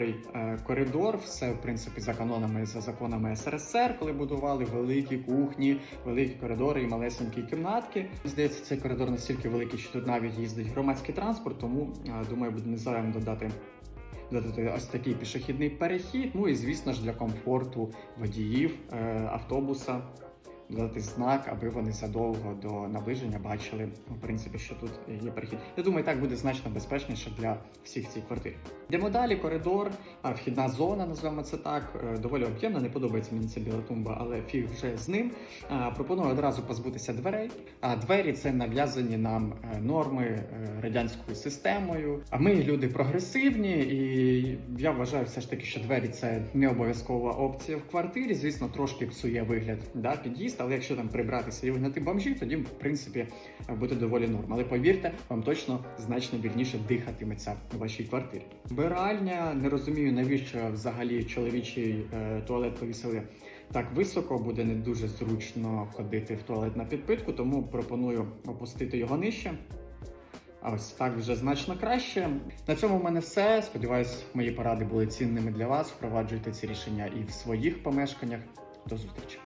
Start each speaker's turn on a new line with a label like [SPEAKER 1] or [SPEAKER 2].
[SPEAKER 1] Е, Коридор, все в принципі за канонами за законами СРСР, коли будували великі кухні, великі коридори і малесенькі кімнатки. Здається, цей коридор настільки великий, що тут навіть їздить громадський транспорт, тому е, думаю, буде незайвим додати. Додати ось такий пішохідний перехід. Ну і звісно ж для комфорту водіїв е, автобуса додати знак, аби вони задовго до наближення бачили, в принципі, що тут є перехід. Я думаю, так буде значно безпечніше для всіх цих квартир. Йдемо далі, коридор, а, вхідна зона, називаємо це так. е, Доволі об'ємна, не подобається мені ця біла тумба, але фіг вже з ним. Пропоную одразу позбутися дверей. А двері це нав'язані нам е, норми е, радянською системою. А ми люди прогресивні, і я вважаю все ж таки, що двері це не обов'язкова опція в квартирі. Звісно, трошки псує вигляд да, під'їзд, але якщо там прибратися і вигнати бомжі, тоді в принципі буде доволі норм. Але повірте, вам точно значно вільніше дихатиметься у вашій квартирі. Вбиральня, не розумію, навіщо взагалі чоловічий е, туалет повісили так високо, буде не дуже зручно ходити в туалет на підпитку, тому пропоную опустити його нижче. А ось так вже значно краще. На цьому в мене все. Сподіваюсь, мої поради були цінними для вас. Впроваджуйте ці рішення і в своїх помешканнях. До зустрічі!